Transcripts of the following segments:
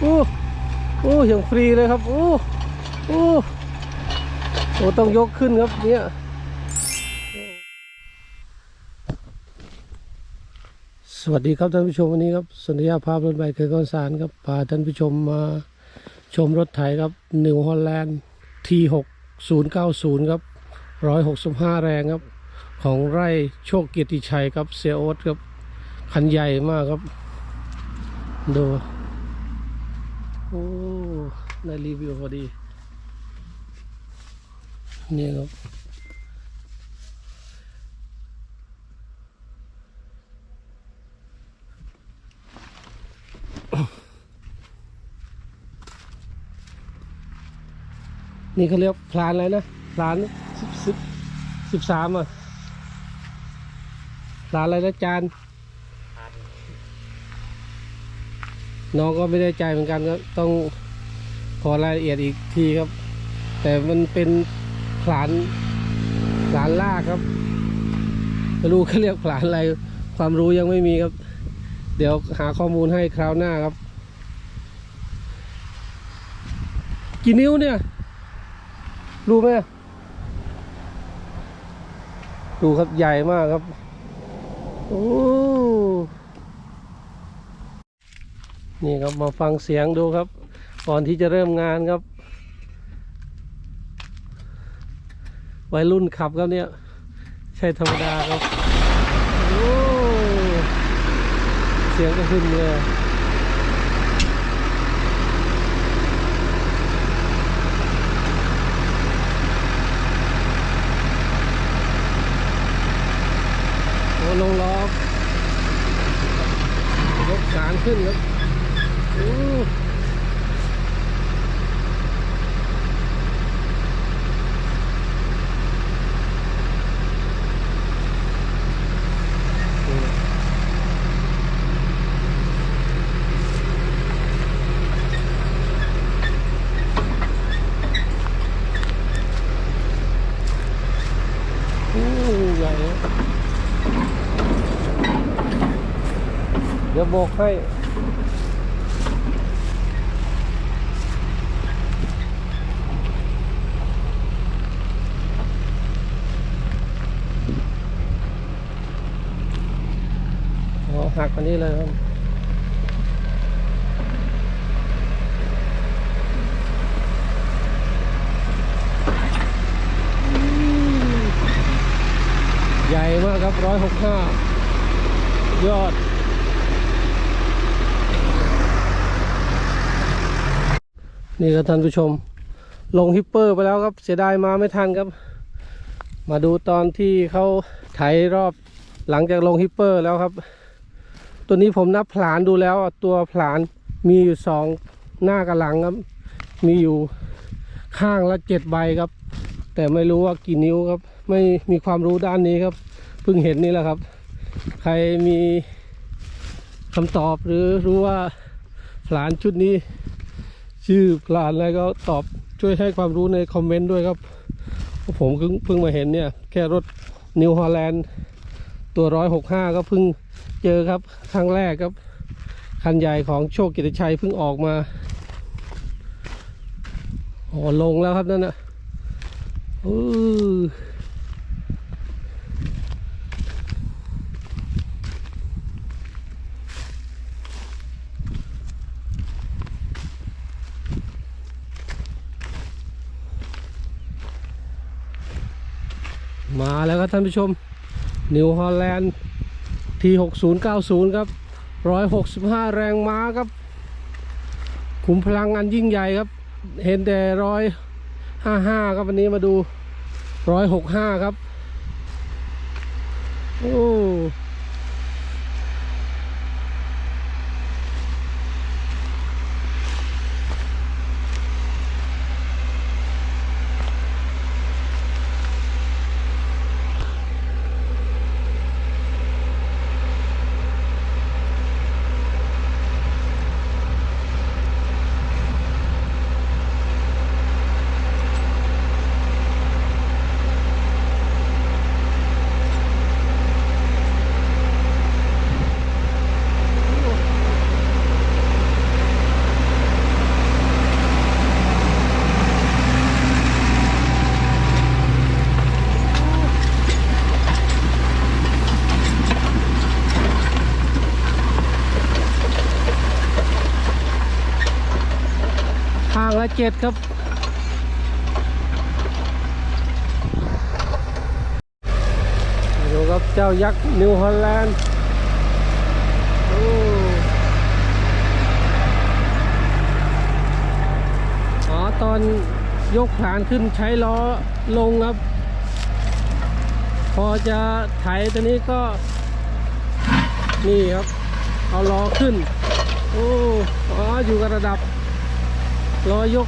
โอ้โอ้อย่างฟรีเลยครับโอ้โอ้โอ้ต้องยกขึ้นครับเนี่ยสวัสดีครับท่านผู้ชมวันนี้ครับสัญญาภาพรถใบเคยก้อนสารครับพาท่านผู้ชมมาชมรถไถครับนิวฮอลแลนด์ T6 090ครับ165แรงครับ ของไร่โชคเกียรติชัยครับเซียโอ๊ตครับ คันใหญ่มากครับ ดู โอ้ได้รีวิวพอดี นี่ครับนี่เขาเรียกพลานอะไรนะพลานสิบสิบสิบสามอะพลานอะไรนะจาน น้องก็ไม่ได้ใจเหมือนกันก็ต้องขอรายละเอียดอีกทีครับ แต่มันเป็นผลานผลานลากครับไม่รู้เขาเรียกผลานอะไร ความรู้ยังไม่มีครับ เดี๋ยวหาข้อมูลให้คราวหน้าครับ กี่นิ้วเนี่ย รู้ไหมดูครับใหญ่มากครับ โอ้ นี่ครับมาฟังเสียงดูครับ ก่อนที่จะเริ่มงานครับ วัยรุ่นขับครับเนี่ย ใช่ธรรมดาครับ โอ้ เสียงก็ขึ้นเลย โอ้ลงล้อยกสารขึ้นครับโอ้โอ้ใหญ่นะเดี๋ยวโบกให้อ๋อหักอันนี้เลยครับใหญ่มากครับร้อยหกห้ายอด นี่ครับท่านผู้ชม ลงฮิปเปอร์ไปแล้วครับ เสียดายมาไม่ทันครับ มาดูตอนที่เขาไถรอบหลังจากลงฮิปเปอร์แล้วครับ ตัวนี้ผมนับผลานดูแล้วตัวผลานมีอยู่สองหน้ากับหลังครับ มีอยู่ข้างละเจ็ดใบครับ แต่ไม่รู้ว่ากี่นิ้วครับ ไม่มีความรู้ด้านนี้ครับเพิ่งเห็นนี่แหละครับ ใครมีคำตอบหรือรู้ว่าผลานชุดนี้ ชื่อผลานอะไรก็ตอบช่วยให้ความรู้ในคอมเมนต์ด้วยครับเพราะผมเพิ่งเพิ่งมาเห็นเนี่ย แค่รถนิวฮอลแลนด์ตัวร้อยหกห้าก็เพิ่งเจอครับ ครั้งแรกครับ คันใหญ่ของโชคกิติชัยเพิ่งออกมาอ๋อลงแล้วครับนั่นนะอือ แล้วครับท่านผู้ชมนิวฮอลแลนด์ที6090 ครับ 165 แรงม้าครับ ขุมพลังงานยิ่งใหญ่ครับ เห็นแต่ร้อยห้าห้าครับวันนี้มาดูร้อยหกห้าครับางละเจ็ดครับดูครับเจ้ายักษ์นิวฮอลแลนด์โอ้อ๋อตอนยกฐานขึ้นใช้ล้อลงครับ พอจะไถตัวนี้ก็ นี่ครับ เอาล้อขึ้น โอ้ อ๋อ อยู่กับระดับ ล้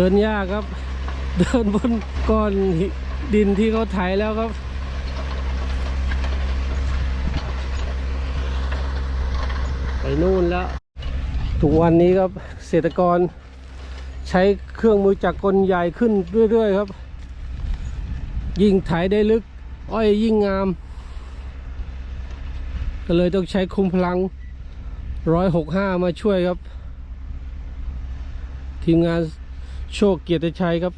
ดินยากครับ เดินบนก้อนดินที่เขาไถแล้วครับ ไปนู่นแล้ว ทุกวันนี้ครับเกษตรกรใช้เครื่องมือจักรกลใหญ่ขึ้นเรื่อย ๆ ครับ ยิ่งไถได้ลึก อ้อยยิ่งงาม ก็เลยต้องใช้คุมพลัง165มาช่วยครับ ทีมงาน โชคเกียรติชัยครับ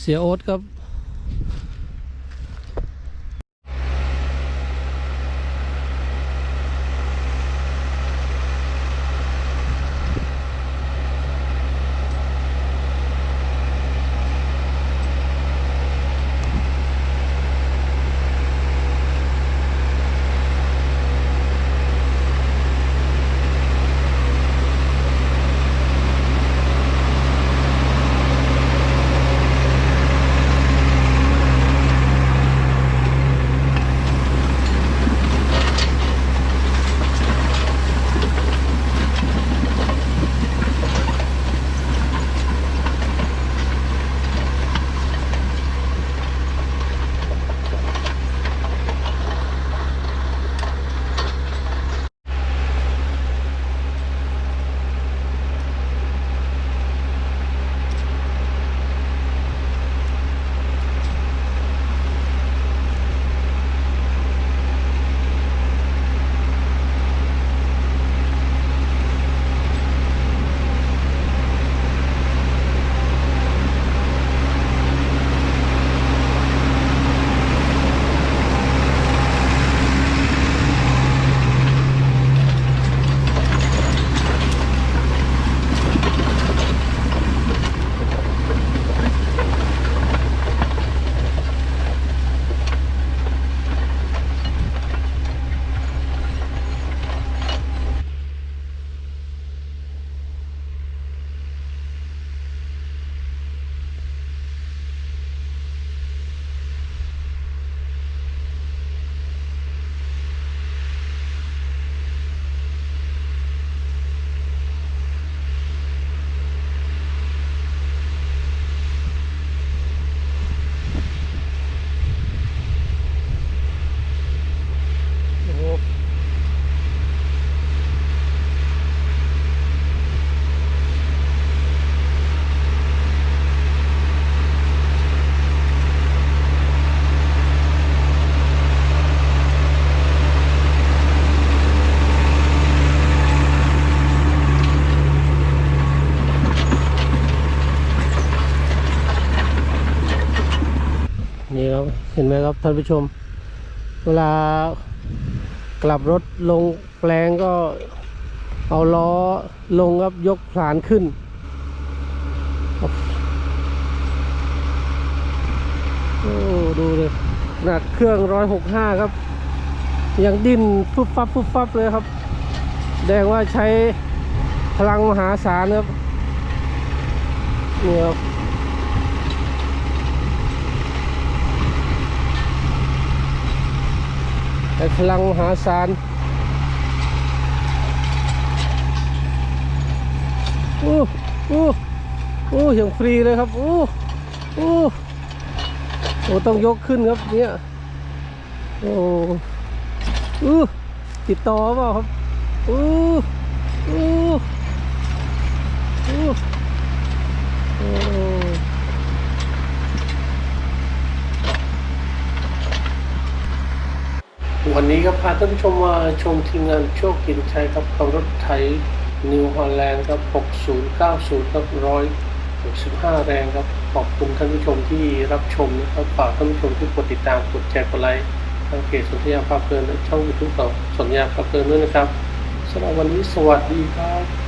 เสียโอ๊ตครับ เห็นไหมครับท่านผู้ชม เวลากลับรถลงแปลงก็เอาล้อลงครับยกผลานขึ้น โอ้ดูเลยขนาดเครื่องร้อยหกห้าครับ ยังดิ้นฟุบฟับฟุบฟับเลยครับแสดงว่าใช้พลังมหาศาลครับเนี่ครับ แต่พลังมหาศาลโอ้โอ้โอ้อย่างฟรีเลยครับโอ้โอ้โอ้ต้องยกขึ้นครับเนี่ยโอ้อู้ติดต่อเปล่าครับอู้อู้อู้โอ้ วันนี้ก็พาท่านผู้ชมมาชมทีมงานโชคกินชัยครับกับรถไถนิวฮอลแลนด์ครับ 6090ครับ165 แรงครับ ขอบคุณท่านผู้ชมที่รับชมนะครับฝากท่านผู้ชมที่กดติดตามกดแชร์กดไลค์ทางเพจสนธยาภาพเพลินและช่องยูทูบของสนธยาภาพเพลินด้วยนะครับสำหรับวันนี้สวัสดีครับ